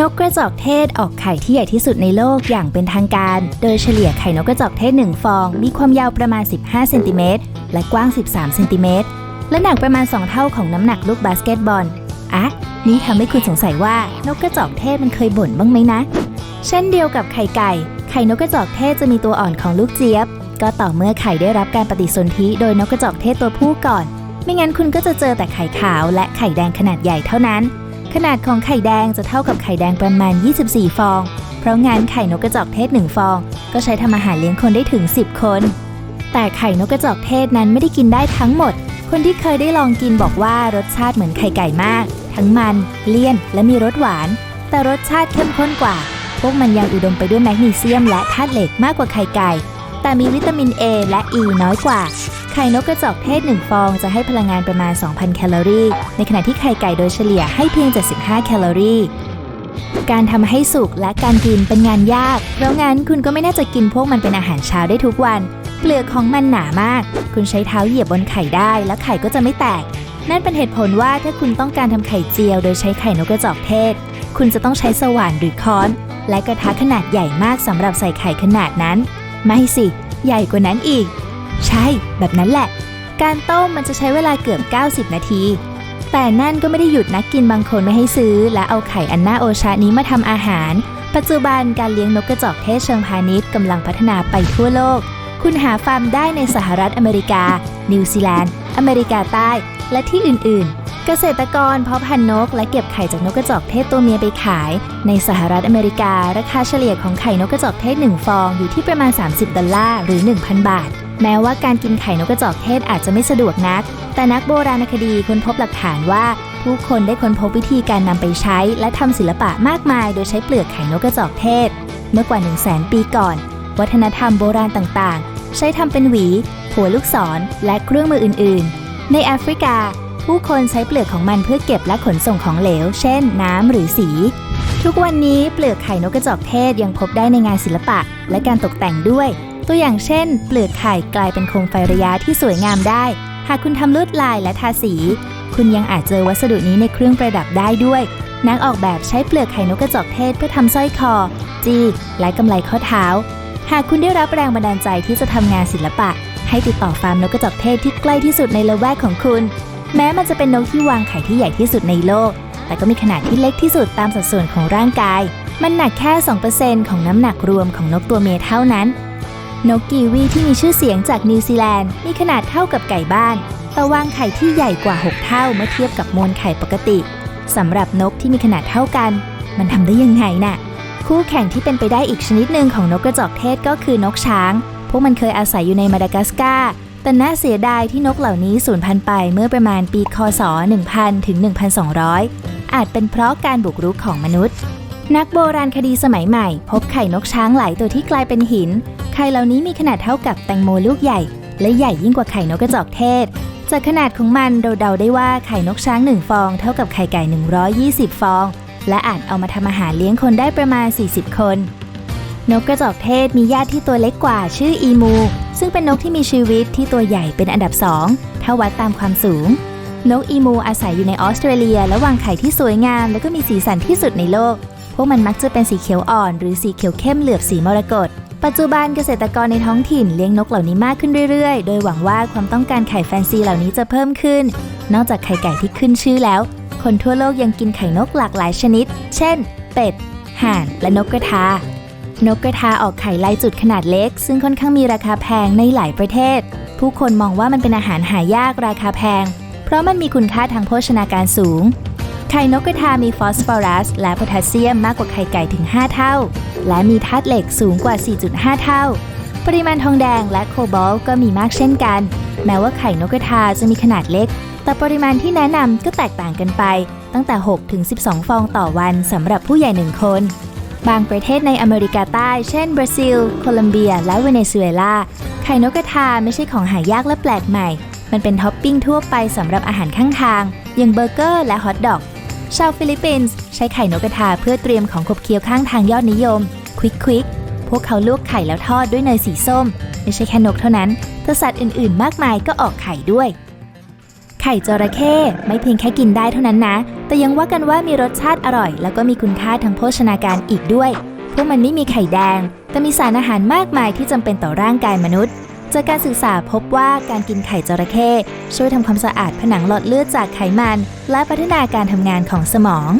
นกกระจอกเทศออกไข่ที่ใหญ่ที่สุดในโลกอย่างเป็นทางการ โดยเฉลี่ยไข่นกกระจอกเทศ 1 ฟอง มีความยาวประมาณ 15 เซนติเมตร และกว้าง 13 เซนติเมตร และหนักประมาณ 2 เท่าของน้ำหนักลูกบาสเกตบอล อะ นี่ทำให้คุณสงสัยว่านกกระจอกเทศมันเคยบ่นบ้างไหมนะ เช่นเดียวกับไข่ไก่ ไข่นกกระจอกเทศจะมีตัวอ่อนของลูกเจี๊ยบ ก็ต่อเมื่อไข่ได้รับการปฏิสนธิโดยนกกระจอกเทศตัวผู้ก่อน ไม่งั้นคุณก็จะเจอแต่ไข่ขาวและไข่แดงขนาดใหญ่เท่านั้น ขนาดของไข่แดงจะเท่ากับไข่แดงประมาณ 24 ฟอง เพราะงั้นไข่นกกระจอกเทศ1ฟอง ก็ใช้ทำอาหารเลี้ยงคนได้ถึง 10 คน แต่ไข่นกกระจอกเทศนั้นไม่ได้กินได้ทั้งหมด คนที่เคยได้ลองกินบอกว่ารสชาติเหมือนไข่ไก่มาก ทั้งมัน เลี่ยน และมีรสหวาน แต่รสชาติเข้มข้นกว่า พวกมันยังอุดมไปด้วยแมกนีเซียมและธาตุเหล็กมากกว่าไข่ไก่ แต่มีวิตามิน A และ E น้อยกว่า ไข่นกกระจอกเทศ 1 ฟองจะให้พลังงานประมาณ 2,000 แคลอรี่ ในขณะที่ไข่ไก่โดยเฉลี่ยให้เพียง 75 แคลอรี่ การทำให้สุกและการกินเป็นงานยาก เพราะงั้นคุณก็ไม่น่าจะกินพวกมันเป็นอาหารเช้าได้ทุกวัน เปลือกของมันหนามาก คุณใช้เท้าเหยียบบนไข่ได้ แล้วไข่ก็จะไม่แตก นั่นเป็นเหตุผลว่าถ้าคุณต้องการทำไข่เจียว โดยใช้ไข่นกกระจอกเทศ คุณจะต้องใช้สว่านหรือค้อน และกระทะขนาดใหญ่มากสำหรับใส่ไข่ขนาดนั้น ไม่สิ ใหญ่กว่านั้นอีก ใช่ แบบนั้นแหละ การต้มมันจะใช้เวลาเกือบ 90 นาที แต่นั่นก็ไม่ได้หยุดนักกินบางคนไม่ให้ซื้อ และเอาไข่อันน่าโอชานี้มาทำอาหาร ปัจจุบันการเลี้ยงนกกระจอกเทศเชิงพาณิชย์กำลังพัฒนาไปทั่วโลก คุณหาฟาร์มได้ในสหรัฐอเมริกา นิวซีแลนด์ อเมริกาใต้ และที่อื่น ๆเกษตรกรเพาะพันธุ์นกและเก็บไข่จากนกกระจอกเทศตัวเมียไปขาย ในสหรัฐอเมริการาคาเฉลี่ยของไข่นกกระจอกเทศ1ฟองอยู่ที่ประมาณ 30 ดอลลาร์หรือ 1,000 บาท แม้ว่าการกินไข่นกกระจอกเทศอาจจะไม่สะดวกนัก แต่นักโบราณคดีค้นพบหลักฐานว่า ผู้คนได้ค้นพบวิธีการนำไปใช้ และทำศิลปะมากมาย โดยใช้เปลือกไข่นกกระจอกเทศ เมื่อกว่า 1 0 0 0 0แปีก่อน วัฒนธรรมโบราณต่างๆ ใช้ทำเป็นหวี หัวลูกศร และเครื่องมืออื่นๆ ในแอฟริกา ผู้คนใช้เปลือกของมันเพื่อเก็บและขนส่งของเหลว เช่น น้ำหรือสีทุกวันนี้เปลือกไข่นกกระจอกเทศยังพบได้ในงานศิลปะ และการตกแต่งด้วย ตัวอย่างเช่น เปลือกไข่กลายเป็นโคมไฟระยะที่สวยงามได้ หากคุณทำลวดลายและทาสี คุณยังอาจเจอวัสดุนี้ในเครื่องประดับได้ด้วย นักออกแบบใช้เปลือกไข่นกกระจอกเทศเพื่อทำสร้อยคอ จีและกำไลข้อเท้า หากคุณได้รับแรงบันดาลใจที่จะทำงานศิลปะ ให้ติดต่อฟาร์มนกกระจอกเทศที่ใกล้ที่สุดในละแวกของคุณ แม้มันจะเป็นนกที่วางไข่ที่ใหญ่ที่สุดในโลก แต่ก็มีขนาดที่เล็กที่สุดตามสัดส่วนของร่างกาย มันหนักแค่ 2%ของน้ำหนักรวมของนกตัวเมียเท่านั้น นกกีวีที่มีชื่อเสียงจากนิวซีแลนด์มีขนาดเท่ากับไก่บ้าน แต่วางไข่ที่ใหญ่กว่า 6 เท่าเมื่อเทียบกับมวลไข่ปกติสำหรับนกที่มีขนาดเท่ากัน มันทำได้ยังไงน่ะ คู่แข่งที่เป็นไปได้อีกชนิดหนึ่งของนกกระจอกเทศก็คือนกช้าง พวกมันเคยอาศัยอยู่ในมาดากัสการ์แต่น่าเสียดายที่นกเหล่านี้สูญพันธุ์ไปเมื่อประมาณปีคศ 1000 ถึง 1200 อาจเป็นเพราะการบุกรุกของมนุษย์ นักโบราณคดีสมัยใหม่ พบไข่นกช้างหลายตัวที่กลายเป็นหิน ไข่เหล่านี้มีขนาดเท่ากับแตงโมลูกใหญ่ และใหญ่ยิ่งกว่าไข่นกกระจอกเทศ จากขนาดของมันเราเดาได้ว่าไข่นกช้างหนึ่งฟอง เท่ากับไข่ไก่ 120 ฟอง และอาจเอามาทำอาหารเลี้ยงคนได้ประมาณ 40 คน นกกระจอกเทศมีญาติที่ตัวเล็กกว่าชื่ออีมู ซึ่งเป็นนกที่มีชีวิตที่ตัวใหญ่เป็นอันดับสองถ้าวัดตามความสูงนกอีมูอาศัยอยู่ในออสเตรเลีย และวางไข่ที่สวยงาม และก็มีสีสันที่สุดในโลก พวกมันมักจะเป็นสีเขียวอ่อนหรือสีเขียวเข้มเหลือบสีมรกตปัจจุบันเกษตรกรในท้องถิ่นเลี้ยงนกเหล่านี้มากขึ้นเรื่อยๆ โดยหวังว่าความต้องการไข่แฟนซีเหล่านี้จะเพิ่มขึ้น นอกจากไข่ไก่ที่ขึ้นชื่อแล้ว คนทั่วโลกยังกินไข่นกหลากหลายชนิด เช่น เป็ด ห่าน และนกกระทา นกกระทาออกไข่ลายจุดขนาดเล็ก ซึ่งค่อนข้างมีราคาแพงในหลายประเทศ ผู้คนมองว่ามันเป็นอาหารหายากราคาแพง เพราะมันมีคุณค่าทางโภชนาการสูง ไข่นกกระทามีฟอสฟอรัส และโพแทสเซียมมากกว่าไข่ไก่ถึง 5 เท่า และมีธาตุเหล็กสูงกว่า 4.5 เท่า ปริมาณทองแดงและโคบอลต์ก็มีมากเช่นกัน แม้ว่าไข่นกกระทาจะมีขนาดเล็ก แต่ปริมาณที่แนะนำก็แตกต่างกันไป ตั้งแต่ 6 ถึง 12 ฟองต่อวันสำหรับผู้ใหญ่หนึ่งคน บางประเทศในอเมริกาใต้ เช่น บราซิล โคลัมเบีย และเวเนซุเอลา ไข่นกกระทาไม่ใช่ของหายากและแปลกใหม่ มันเป็นท็อปปิ้งทั่วไปสำหรับอาหารข้างทาง อย่างเบอร์เกอร์และฮอทดอก ชาวฟิลิปปินส์ใช้ไข่นกกระทาเพื่อเตรียมของขบเคี้ยวข้างทางยอดนิยมควิกควิกพวกเขาลวกไข่แล้วทอดด้วยเนยสีส้ม ไม่ใช่แค่นกเท่านั้นแต่สัตว์อื่นๆ มากมายก็ออกไข่ด้วย ไข่จระเข้ไม่เพียงแค่กินได้เท่านั้นนะ แต่ยังว่ากันว่ามีรสชาติอร่อย แล้วก็มีคุณค่าทางโภชนาการอีกด้วยพวกมันไม่มีไข่แดง แต่มีสารอาหารมากมายที่จำเป็นต่อร่างกายมนุษย์ จากการศึกษาพบว่าการกินไข่จระเข้ช่วยทำความสะอาดผนังหลอดเลือดจากไขมัน และพัฒนาการทำงานของสมอง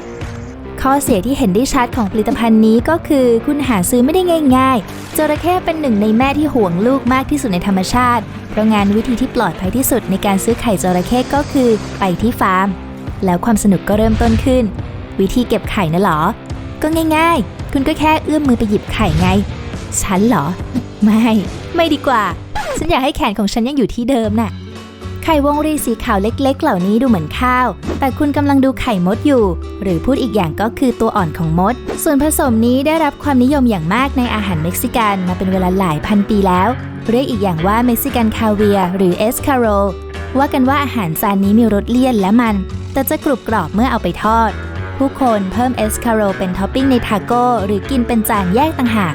ข้อเสียที่เห็นได้ชัดของผลิตภัณฑ์นี้ก็คือ คุณหาซื้อไม่ได้ง่าย ๆ จระเข้เป็นหนึ่งในแม่ที่ห่วงลูกมากที่สุดในธรรมชาติ เพราะงานวิธีที่ปลอดภัยที่สุดในการซื้อไข่จระเข้ก็คือ ไปที่ฟาร์ม แล้วความสนุกก็เริ่มต้นขึ้น วิธีเก็บไข่นะหรอ ก็ง่าย ๆ คุณก็แค่เอื้อมมือไปหยิบไข่ไง ฉันเหรอ ไม่ ไม่ดีกว่า ฉันอยากให้แขนของฉันยังอยู่ที่เดิมน่ะ ไข่วงรีสีขาวเล็ก ๆ เหล่านี้ดูเหมือนข้าว แต่คุณกำลังดูไข่มดอยู่ หรือพูดอีกอย่างก็คือตัวอ่อนของมด ส่วนผสมนี้ได้รับความนิยมอย่างมากในอาหารเม็กซิกันมาเป็นเวลาหลายพันปีแล้ว เรียกอีกอย่างว่าเม็กซิกันคาเวียหรือเอสคาโรว่ากันว่าอาหารจานนี้มีรสเลี่ยนและมัน แต่จะกรุบกรอบเมื่อเอาไปทอด ผู้คนเพิ่มเอสคาโรเป็นท็อปปิ้งในทาโก้หรือกินเป็นจานแยกต่างหาก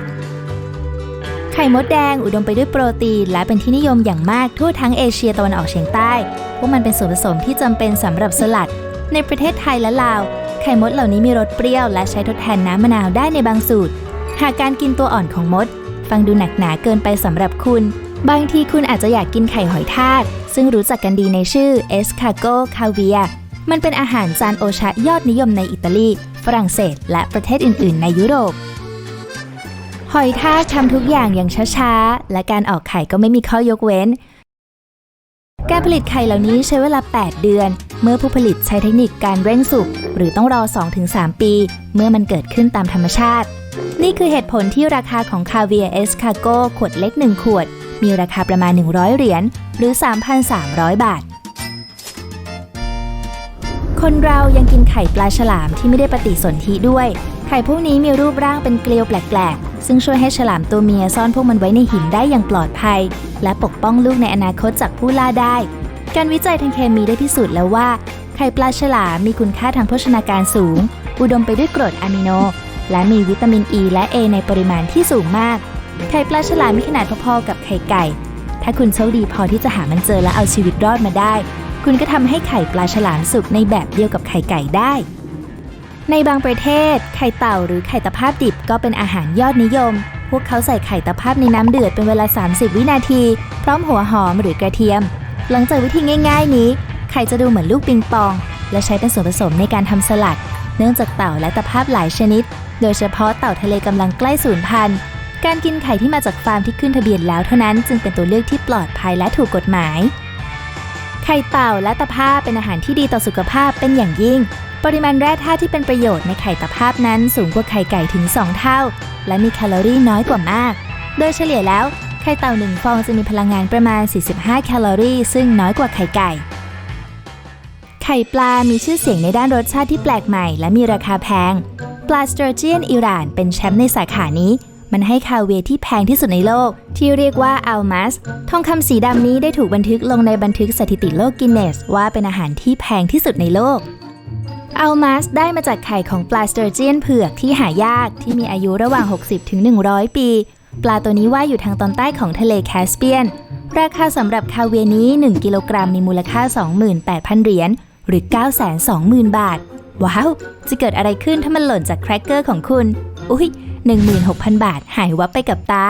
ไข่มดแดงอุดมไปด้วยโปรตีน และเป็นที่นิยมอย่างมากทั่วทั้งเอเชียตะวันออกเฉียงใต้ พวกมันเป็นส่วนผสมที่จำเป็นสำหรับสลัด ในประเทศไทยและลาว ไข่มดเหล่านี้มีรสเปรี้ยว และใช้ทดแทนน้ำมะนาวได้ในบางสูตร หากการกินตัวอ่อนของมด ฟังดูหนักหนาเกินไปสำหรับคุณ บางทีคุณอาจจะอยากกินไข่หอยทากซึ่งรู้จักกันดีในชื่อเอสคาโกคาเวียมันเป็นอาหารจานโอชะยอดนิยมในอิตาลี ฝรั่งเศส และประเทศอื่น ๆ ในยุโรป หอยทากทำทุกอย่างอย่างช้าๆ และการออกไข่ก็ไม่มีข้อยกเว้น การผลิตไข่เหล่านี้ใช้เวลา 8 เดือน เมื่อผู้ผลิตใช้เทคนิคการเร่งสุกหรือต้องรอ 2-3 ปี เมื่อมันเกิดขึ้นตามธรรมชาติ นี่คือเหตุผลที่ราคาของคาเวียเอสคาโกขวดเล็ก 1 ขวด มีราคาประมาณ 100 เหรียญหรือ 3,300 บาทคนเรายังกินไข่ปลาฉลามที่ไม่ได้ปฏิสนธิด้วย ไข่พวกนี้มีรูปร่างเป็นเกลียวแปลก ซึ่งช่วยให้ฉลามตัวเมียซ่อนพวกมันไว้ในหินได้อย่างปลอดภัย และปกป้องลูกในอนาคตจากผู้ล่าได้ การวิจัยทางเคมีได้พิสูจน์แล้วว่า ไข่ปลาฉลามมีคุณค่าทางโภชนาการสูง อุดมไปด้วยกรดอะมิโน และมีวิตามินอ e ีและ A ในปริมาณที่สูงมาก ไข่ปลาฉลามมีขนาดพอๆกับไข่ไก่ ถ้าคุณโชคดีพอที่จะหามันเจอและเอาชีวิตรอดมาได้ คุณก็ทำให้ไข่ปลาฉลามสุกในแบบเดียวกับไข่ไก่ได้ ในบางประเทศ ไข่เต่าหรือไข่ตะภาพดิบก็เป็นอาหารยอดนิยม พวกเขาใส่ไข่ตะภาพในน้ำเดือดเป็นเวลา 30 วินาที พร้อมหัวหอมหรือกระเทียม หลังจากวิธีง่าย ๆ นี้ ไข่จะดูเหมือนลูกปิงปอง และใช้เป็นส่วนผสมในการทำสลัด เนื่องจากเต่าและตะภาพหลายชนิด โดยเฉพาะเต่าทะเลกำลังใกล้สูญพันธุ์ การกินไข่ที่มาจากฟาร์มที่ขึ้นทะเบียนแล้วเท่านั้นจึงเป็นตัวเลือกที่ปลอดภัยและถูกกฎหมาย ไข่เต่าและตะภาพเป็นอาหารที่ดีต่อสุขภาพเป็นอย่างยิ่ง ปริมาณแร่ธาตุที่เป็นประโยชน์ในไข่ตะภาพนั้นสูงกว่าไข่ไก่ถึง 2 เท่า และมีแคลอรี่น้อยกว่ามาก โดยเฉลี่ยแล้ว ไข่เต่าหนึ่งฟองจะมีพลังงานประมาณ 45 แคลอรี่ ซึ่งน้อยกว่าไข่ไก่ ไข่ปลา มีชื่อเสียงในด้านรสชาติที่แปลกใหม่ และมีราคาแพง ปลาสเตอร์เจียนอิหร่าน เป็นแชมป์ในสาขานี้ มันให้คาเวที่แพงที่สุดในโลก ที่เรียกว่าอัลมัส ทองคำสีดำนี้ได้ถูกบันทึกลงในบันทึกสถิติโลกกินเนส ว่าเป็นอาหารที่แพงที่สุดในโลก อัลมัสได้มาจากไข่ของปลาสเตอร์เจียนเผือกที่หายากที่มีอายุระหว่าง 60ถึง100 ปี ปลาตัวนี้ว่ายอยู่ทางตอนใต้ของทะเลแคสเปียน ราคาสำหรับคาเวียนี้ 1 กิโลกรัมมีมูลค่า 28,000 เหรียญหรือ 920,000 บาท ว้าว จะเกิดอะไรขึ้นถ้ามันหล่นจากแครกเกอร์ของคุณ อุ้ย16,000 บาทหายวับไปกับตา